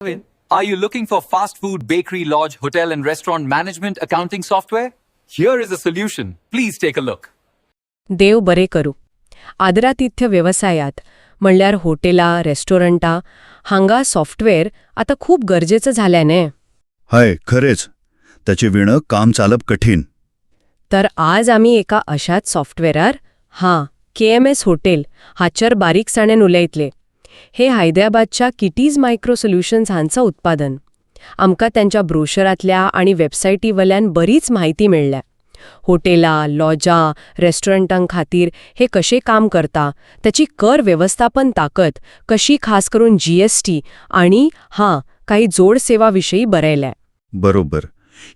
Are you looking for fast food, bakery, lodge, hotel, and restaurant management accounting software? Here is a solution. Please take a look. देव बरे करू आदरातिथ्य व्यवसायात म्हणल्यार हॉटेला रेस्टॉरंटा हांगा software आता खूप गरजेचं झालंय ने हय खरेच त्याचे विणं काम चालप कठीण तर आज आमी एका अशाच सॉफ्टवेअरार हां के एम एस हॉटेल हाचेर बारीकसाणेन उलयतले हे हैदराबादच्या किटीज मायक्रो सोल्युशन्स हांचं उत्पादन. आमकां त्यांच्या ब्रोशरांतल्या आणि वेबसायटीवयल्यान बरीच म्हायती मेळ्ळ्या हॉटेला लॉजा रेस्टॉरंटां खातीर हे कशे काम करता त्याची कर व्यवस्थापन ताकद कशी खास करून जीएसटी आणि हां काही जोड सेवाविषयी बरयल्या. बरोबर.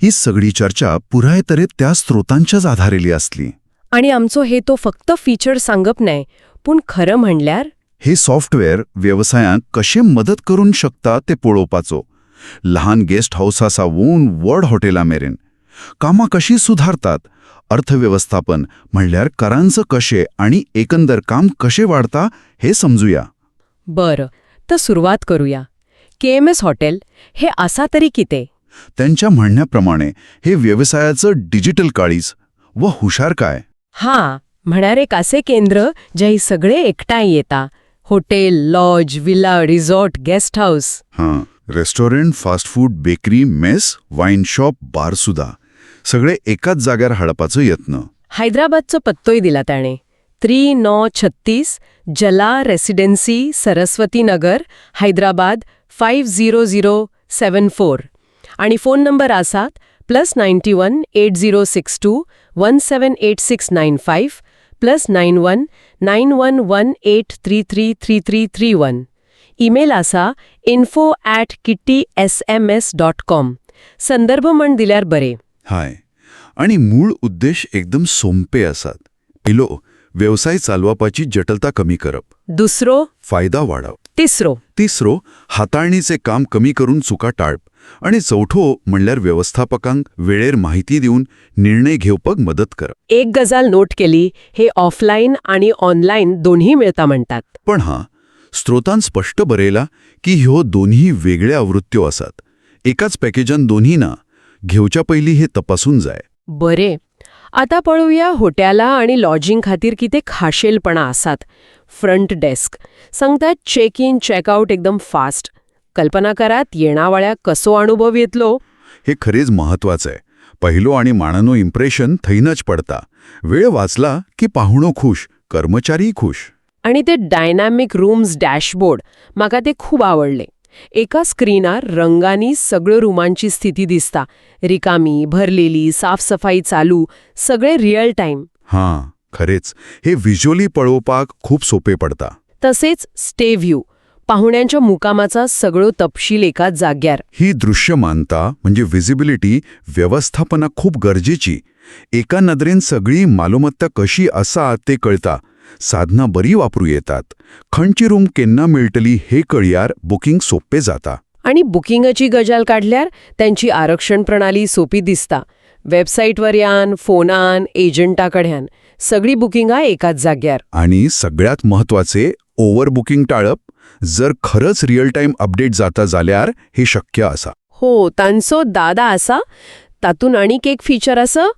ही सगळी चर्चा पुराय तरेत त्या स्त्रोतांच्याच आधारेली असली. आणि आमचो हेतो फक्त फीचर सांगप नाही पूण खरं म्हणल्यार हे सॉफ्टवेअर व्यवसायांक कशे मदत करून शकता ते पळोवपाचो. लहान गेस्ट हाऊसा सावन व्हड हॉटेलां मेरेन. कामां कशी सुधारतात. अर्थव्यवस्थापन म्हणल्यार करांचं कशे आणि एकंदर काम कशे वाढता हे समजूया. बरं तर सुरुवात करूया. के एम एस हॉटेल हे असा तरी किते? त्यांच्या म्हणण्याप्रमाणे हे व्यवसायाचं डिजिटल काळीज व हुशार काय? हां म्हळ्यार एक असे केंद्र जे सगळे एकठांय येता. Hotel lodge villa resort guest house. हां restaurant fast food bakery mess wine shop bar सुद्धा. सगळे एकाच जाग्यार हाडपाचो यत्न. हैदराबादचो पत्तोय दिला ताणे थ्री नो छत्तीस जला residency Saraswati Nagar Hyderabad five zero zero seven four. आणि फोन नंबर आसात plus ninety one eight zero six two one seven eight six nine five plus nine one nine one one eight three three three three three one. Email आसा info at kitty S M S dot com संदर्भ म्हण दिल्यार बरे. हाय. आणि मूळ उद्देश एकदम सोंपे आसात. पिलो व्यवसाय चालवापाची जटलता कमी करप. दुसरो? फायदा वाढव. तिसरो? तिसरो हाताळणीचे काम कमी करून चुका टाळप. आणि चौथो म्हणल्यार व्यवस्थापकांक वेळेर माहिती दिवन निर्णय घेवपाक मदत करप. एक गजाल नोट केली हे ऑफलाईन आणि ऑनलाईन दोन्ही मिळता म्हणतात. पण हा स्त्रोतान स्पष्ट बरयला की ह्यो दोन्ही वेगळ्या आवृत्त्यो आसात. एकाच पॅकेजान दोन्ही ना घेवच्या पयलीं हे तपासून जाय. बरे. आता पळोवया हॉटेला आणि लॉजिंग खातीर कितें खाशेलपणां आसात. Front desk. सांगतात चेक इन चेकआउट एकदम फास्ट कल्पना करात येणावळ्याक कसो अनुभव येतलो? हे खरेच महत्वाचं आहे पहिलो आणि माणनो इम्प्रेशन थैनच पडता. वेळ वाचला की पाहुणो खुश कर्मचारी खुश. आणि ते डायनॅमिक रूम्स डॅशबोर्ड म्हाका ते खूप आवडले. एका स्क्रीनार रंगांनी सगळ्यो रुमांची स्थिती दिसता. रिकामी भरलेली साफसफाई चालू सगळे रिअल टाईम हां खरेच. हे व्हिज्युअली पळोवपाक खूप सोपे पडता. तसेच स्टे व्ह्यू पाहुण्यांच्या मुकामाचा सगळो तपशील एकाच जाग्यार. ही दृश्यमानता म्हणजे व्हिजिबिलिटी व्यवस्थापना खूप गरजेची. एका नदरेन सगळी मालमत्ता कशी आसा ते कळता. साधना बरी वापरू येतात. खंयची रूम केन्ना मेळटली हे कळयार बुकिंग सोपे जाता. आणि बुकिंगाची गजाल काढल्यार त्यांची आरक्षण प्रणाली सोपी दिसता. वेबसाईटवर यान फोनान एजंटाकडल्यान सगळी बुकिंगा एकाच जाग्यार. आणि सगळ्यात महत्त्वाचे ओव्हर बुकिंग टाळप. जर खरंच रिअल टाईम अपडेट जाता जाल्यार हे शक्य आसा हो तांचो दादा आसा तातून आणीक एक फीचर आसा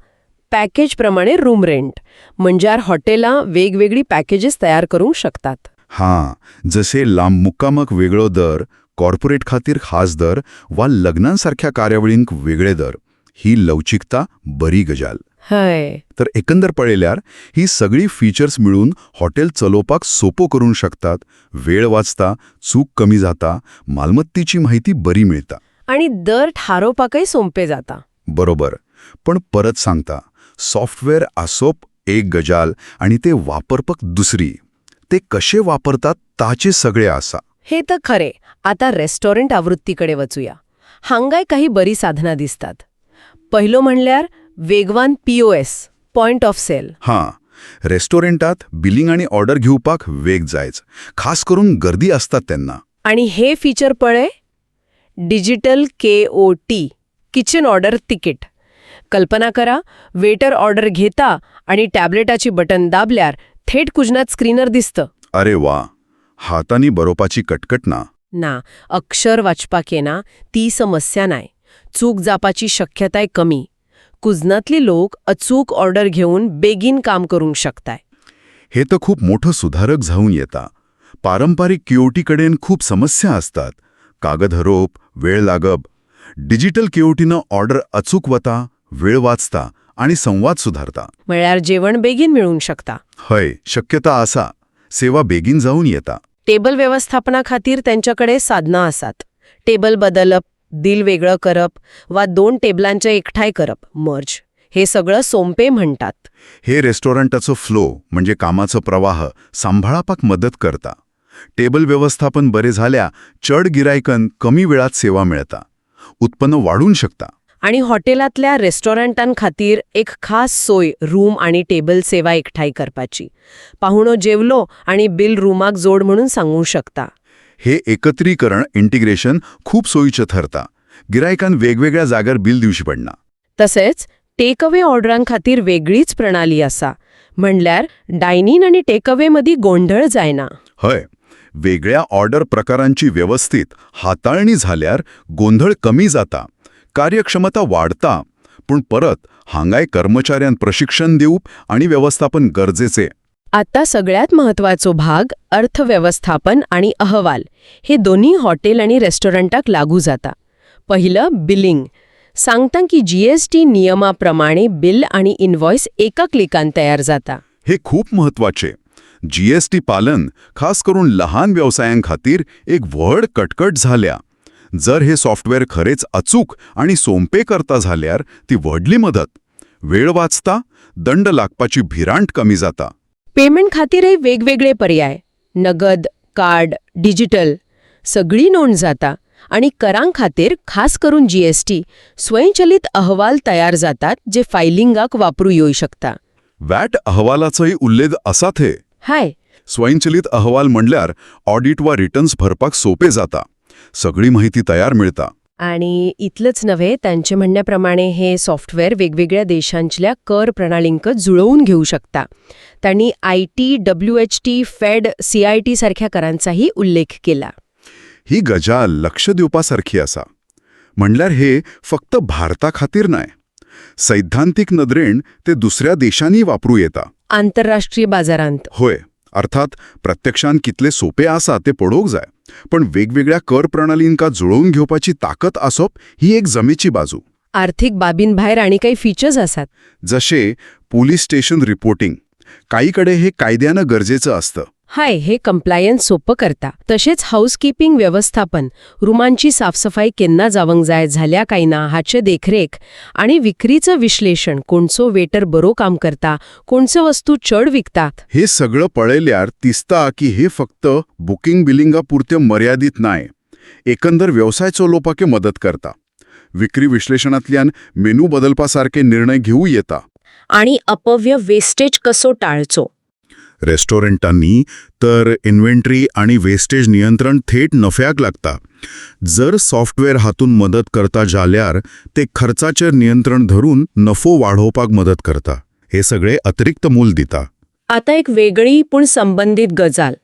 पॅकेज प्रमाणे रूम रेंट म्हणल्यार हॉटेलां वेगवेगळी पॅकेजेस तयार करूंक शकतात. हां जसे लांब मुक्कामक वेगळो दर कॉर्पोरेट खातीर खास दर वा लग्नांसारख्या कार्यावळींक वेगळे दर ही लवचिकता बरी गजाल. हय. तर एकंदर पळयल्यार ही सगळी फीचर्स मिळून हॉटेल चलोवपाक सोपो करूंक शकतात वेळ वाचता चूक कमी जाता मालमत्तेची माहिती बरी मिळता. आणि दर थारोवपाकय सोंपे जाता. बरोबर. पण परत सांगता सॉफ्टवेअर आसोप एक गजाल आणि ते वापरपक दुसरी. ते कशे वापरतात ताचे सगळे आसा. हे तर खरे. आता रेस्टॉरंट आवृत्तीकडे वचूया. हांगाय काही बरी साधना दिसतात. पहिलो म्हणल्यार वेगवान पीओएस पॉइंट ऑफ सेल हां. रेस्टॉरंटात बिलिंग आणि ऑर्डर घेवपाक वेग जायच. खास करून गर्दी असतात त्यांना. आणि हे फीचर पळय digital K O T kitchen order ticket कल्पना करा वेटर ऑर्डर घेता आणि टॅबलेटाची बटन दाबल्यार थेट कुजनात स्क्रीनर दिसतं. अरे वा. हातांनी बरोवपाची कटकट ना. ना अक्षर वाचपाक येना ती समस्या नाय. चूक जावपाची शक्यताय कमी. कुजनातले लोक अचूक ऑर्डर घेऊन बेगीन काम करूंक शकताय. हे तर खूप मोठं सुधारक जाऊन येता. पारंपरिक क्यूओटीकडेन खूप समस्या असतात. कागद हरोप वेळ लागप. डिजिटल क्यूओटीनं ऑर्डर अचूक वता वेळ वाचता आणि संवाद सुधारता. म्हळ्यार जेवण बेगीन मिळूंक शकता. हय शक्यता आसा. सेवा बेगीन जाऊन येता. टेबल व्यवस्थापना खातीर त्यांच्याकडे साधनां आसात. टेबल बदलप दिल वेगळं करप वा दोन टेबलांचे एकठाय करप मर्ज. हे सगळं सोंपे म्हणतात. हे रेस्टॉरंटाचो फ्लो म्हणजे कामाचो प्रवाह सांभाळापाक मदत करता. टेबल व्यवस्थापन बरे झाल्या चड गिरायकन कमी वेळात सेवा मिळता. उत्पन्न वाढून शकता. आणि हॉटेलातल्या रेस्टॉरंटां खातीर एक खास सोय रूम आणि टेबल सेवा एकठाई करपाची. पाहुणो जेवलो आणि बिल रूमाक जोड म्हणून सांगू शकता. हे एकत्रीकरण इंटिग्रेशन खूप सोयीचं ठरता. गिरायकान वेगवेगळ्या जाग्यार बिल दिवची पडना तसेच टेक अवे ऑर्डरां खातीर वेगळीच प्रणाली आसा म्हणल्यार डायनिन आणि टेक अवे मदीं गोंधळ जायना. हय. वेगळ्या ऑर्डर प्रकारांची व्यवस्थित हाताळणी झाल्यार गोंधळ कमी जाता. कार्यक्षमता वाढता. पूण परत हांगाय कर्मचाऱ्यांक प्रशिक्षण दिवप आणि व्यवस्थापन गरजेचे. आता सगळ्यात महत्वाचो भाग अर्थव्यवस्थापन आणि अहवाल. हे दोन्ही हॉटेल आणि रेस्टॉरंटाक लागू जाता. पहिलं बिलिंग. सांगता की जीएसटी नियमाप्रमाणे बिल आणि इनव्हॉइस एका क्लिकान तयार जाता. हे खूप महत्त्वाचे जीएसटी पालन खास करून लहान व्यवसायांखातीर एक व्हड कटकट झाल्या. जर हे सॉफ्टवेअर खरेच अचूक आणि सोंपे करता झाल्यार ती व्हडली मदत. वेळ वाचता दंड लागपाची भिरांट कमी जाता. पेमेंट खातीरय वेगवेगळे पर्याय. नगद कार्ड डिजिटल सगळी नोंद जाता आणि करां खातीर खास करून जीएसटी स्वयंचलित अहवाल तयार जातात जे फायलिंगाक वापरू येऊ शकता. वॅट अहवालाचोही उल्लेख असा थे हाय. स्वयंचलित अहवाल म्हणल्यार ऑडिट वा रिटर्न्स भरपाक सोपे जाता. सगळी माहिती तयार मिळता. आणि इतलंच नव्हे त्यांचे म्हणण्याप्रमाणे हे सॉफ्टवेअर वेगवेगळ्या देशांतल्या कर प्रणालींक जुळवून घेऊ शकता. त्यांनी I T W H T फेड सी आय टी सारख्या करांचाही उल्लेख केला. ही गजाल लक्ष दिवपासारखी असा. म्हणल्यार हे फक्त भारता खातीर नाय. सैद्धांतिक नदरेन ते दुसऱ्या देशांनी वापरू येता. आंतरराष्ट्रीय बाजारांत. होय. अर्थात प्रत्यक्षान कितले सोपे आसा ते पळोवंक जाय. पण वेगवेगळ्या कर प्रणालींका जुळवून घेवपाची ताकद आसप ही एक जमेची बाजू. आर्थिक बाबींभायर आणि काही फीचर्स आसात. जसे पोलीस स्टेशन रिपोर्टिंग काहीकडे हे कायद्यानं गरजेचं असतं. हाय हे कंप्लायन्स सोपं करता. तशेंच हाऊसकीपिंग व्यवस्थापन रुमांची साफसफाई केन्ना जावंक जाय झाल्या काय ना हाचे देखरेख आणि विक्रीचं विश्लेषण कोणचो वेटर बरो काम करता कोणचो वस्तू चड विकतात. हे सगळं पळयल्यार दिसता की हे फक्त बुकिंग बिलिंगा पुरते मर्यादित नाय. एकंदर व्यवसाय चलोवपाके मदत करता. विक्री विश्लेषणातल्यान मेनू बदलपासारखे निर्णय घेऊ येता. आणि अपव्य वेस्टेज कसो टाळचो? रेस्टॉरंटांनी तर इन्व्हेंटरी आणि वेस्टेज नियंत्रण थेट नफ्याक लागता. जर सॉफ्टवेअर हातून मदत करता जाल्यार ते खर्चाचेर नियंत्रण धरून नफो वाढोवपाक मदत करता. हे सगळे अतिरिक्त मूल दिता. आता एक वेगळी पण संबंधित गजाल.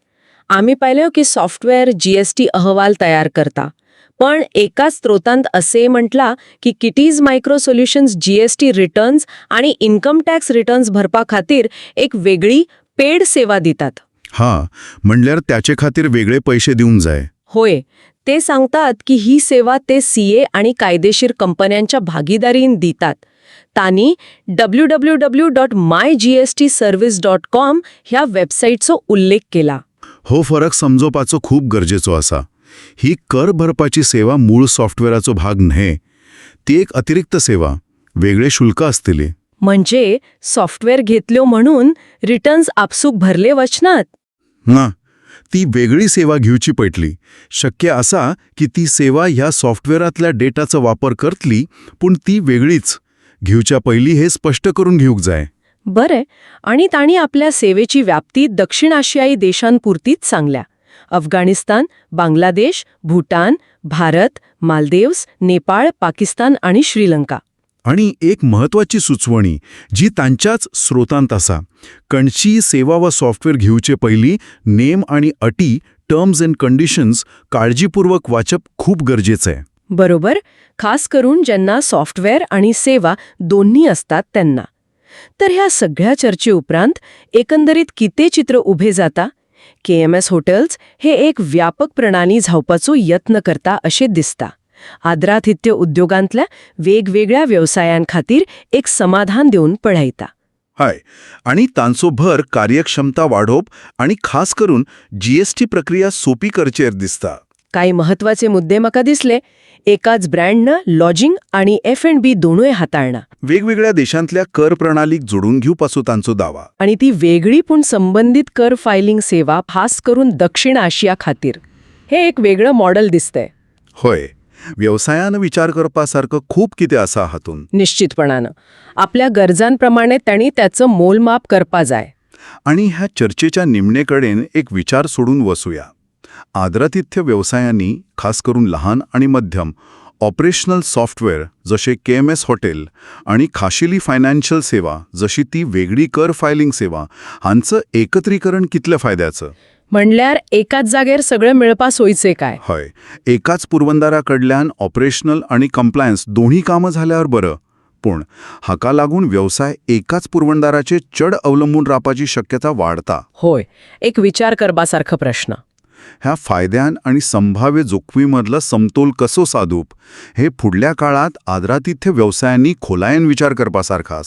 आम्ही पाहिलं की सॉफ्टवेअर जीएसटी अहवाल तयार करता. पण एका स्त्रोतांत असे म्हटला की Kitties micro solutions GST returns आणि इन्कम टॅक्स रिटर्न्स भरपा खातीर एक वेगळी पेड सेवा दितात. हा म्हणल्यार त्याचे खातीर वेगळे पैसे दिवून जाय. होय ते सांगतात की ही सेवा ते सीए आणि कायदेशीर कंपन्यांच्या भागीदारीन दितात. तांनी W W W dot my G S T service dot com ह्या वेबसाईटचो उल्लेख केला. हो फरक समजोवपाचो खूप गरजेचो आसा. ही कर भरपाची सेवा मूळ सॉफ्टवेअराचो भाग न्हय. ती एक अतिरिक्त सेवा. वेगळे शुल्क आसतली म्हणजे सॉफ्टवेअर घेतल्यो म्हणून रिटर्न्स आपसूक भरले वचनात? ना ती वेगळी सेवा घेवची पडटली शक्य असा की ती सेवा ह्या सॉफ्टवेअरातल्या डेटाचा वापर करतली पूण ती वेगळीच. घेवच्या पयलीं हे स्पष्ट करून घेवक जाय. बरे आणि ताणी आपल्या सेवेची व्याप्ती दक्षिण आशियाई देशांपुरतीच सांगल्या. अफगाणिस्तान बांगलादेश भूटान भारत मालदीव्स नेपाळ पाकिस्तान आणि श्रीलंका. आणि एक महत्वाची सुचवणी जी तांच्याच स्रोतांत आसा कणशी सेवा वा सॉफ्टवेअर घेवचे पयलीं नेम आणि अटी टर्म्स अँड कंडिशन्स काळजीपूर्वक वाचप खूप गरजेचं आहे बरोबर. खास करून ज्यांना सॉफ्टवेअर आणि सेवा दोन्ही असतात त्यांना. तर ह्या सगळ्या चर्चेउपरांत एकंदरीत किती चित्र उभे जाता? के एम एस हॉटेल्स हे एक व्यापक प्रणाली झावपाचो यत्न करता अशें दिसता. आदरातिथ्य उद्योगांतल्या वेगवेगळ्या व्यवसायांखातीर एक समाधान दिवन पळयता हाय. आणि तांचो भर कार्यक्षमता वाढोवप आणि खास करून जीएसटी प्रक्रिया सोपी करचेर दिसता. काही महत्त्वाचे मुद्दे म्हाका दिसले. एकाच ब्रँडनं लॉजिंग आणि एफ अँड बी दोनूय हाताळना वेगवेगळ्या देशांतल्या कर प्रणालीक जोडून घेवपाचो तांचो दावा. आणि ती वेगळी पूण संबंधित कर फायलिंग सेवा खास करून दक्षिण आशिया खातीर. हे एक वेगळं मॉडेल दिसतंय. होय. व्यवसायानं विचार करपासारखं खूप कितें आसा हातून. निश्चितपणानं. आपल्या गरजांप्रमाणे त्यांनी त्याचं मोलमाप करपा जाय. आणि ह्या चर्चेच्या निमणेकडेन एक विचार सोडून वसूया. आदरातिथ्य व्यवसायांनी खास करून लहान आणि मध्यम ऑपरेशनल सॉफ्टवेअर जसे के एम एस हॉटेल आणि खाशेली फायनान्शियल सेवा जशी ती वेगळी कर फायलिंग सेवा हांचं एकत्रीकरण कितल्या फायद्याचं? म्हणल्यार एकाच जागेर सगळं मिळपा सोयीचे काय? हय. एकाच पुरवंदाराकडल्यान ऑपरेशनल आणि कंप्लायन्स दोन्ही कामं झाल्यावर बरं. पूण हाका लागून व्यवसाय एकाच पुरवंदाराचे चड अवलंबून रावपाची शक्यता वाढता. होय. एक विचार करपासारखं प्रश्न. ह्या फायद्यान आणि संभाव्य जोखमीमधला समतोल कसो साधूप? हे फुडल्या काळात आदरातिथ्य व्यवसायांनी खोलायन विचार करपासारखा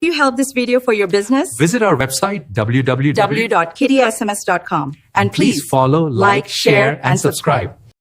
you help this video for your business, Visit our website www. www.kittysms.com. And Please follow, like, share, and subscribe.